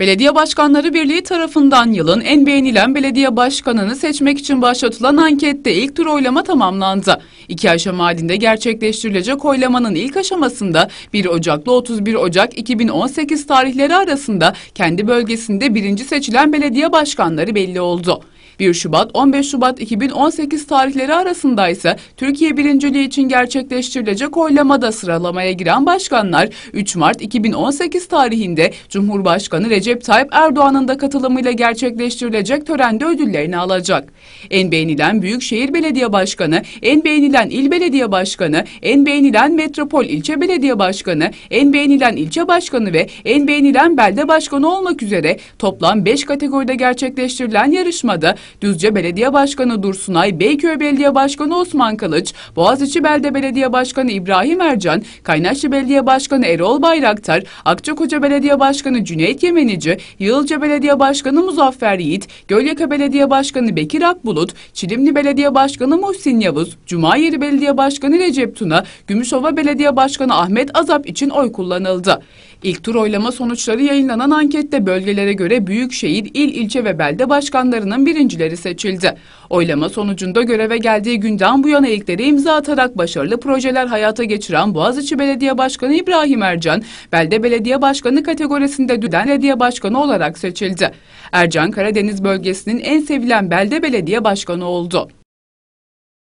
Belediye Başkanları Birliği tarafından yılın en beğenilen belediye başkanını seçmek için başlatılan ankette ilk tur oylama tamamlandı. İki aşama halinde gerçekleştirilecek oylamanın ilk aşamasında 1 Ocak'la 31 Ocak 2018 tarihleri arasında kendi bölgesinde birinci seçilen belediye başkanları belli oldu. 1 Şubat 15 Şubat 2018 tarihleri arasında ise Türkiye birinciliği için gerçekleştirilecek oylamada sıralamaya giren başkanlar 3 Mart 2018 tarihinde Cumhurbaşkanı Recep Tayyip Erdoğan'ın da katılımıyla gerçekleştirilecek törende ödüllerini alacak. En beğenilen Büyükşehir Belediye Başkanı, en beğenilen İl Belediye Başkanı, en beğenilen Metropol İlçe Belediye Başkanı, en beğenilen ilçe başkanı ve en beğenilen belde başkanı olmak üzere toplam 5 kategoride gerçekleştirilen yarışmada Düzce Belediye Başkanı Dursunay, Beyköy Belediye Başkanı Osman Kılıç, Boğaziçi Belde Belediye Başkanı İbrahim Ercan, Kaynaşlı Belediye Başkanı Erol Bayraktar, Akçakoca Belediye Başkanı Cüneyt Yemenici, Yığılca Belediye Başkanı Muzaffer Yiğit, Gölyaka Belediye Başkanı Bekir Akbulut, Çilimli Belediye Başkanı Muhsin Yavuz, Cumayeri Belediye Başkanı Recep Tuna, Gümüşova Belediye Başkanı Ahmet Azap için oy kullanıldı. İlk tur oylama sonuçları yayınlanan ankette bölgelere göre büyükşehir, il, ilçe ve belde başkanlarının birincileri seçildi. Oylama sonucunda göreve geldiği günden bu yana ilkleri imza atarak başarılı projeler hayata geçiren Boğaziçi Belediye Başkanı İbrahim Ercan, belde belediye başkanı kategorisinde düden belediye başkanı olarak seçildi. Ercan Karadeniz bölgesinin en sevilen belde belediye başkanı oldu.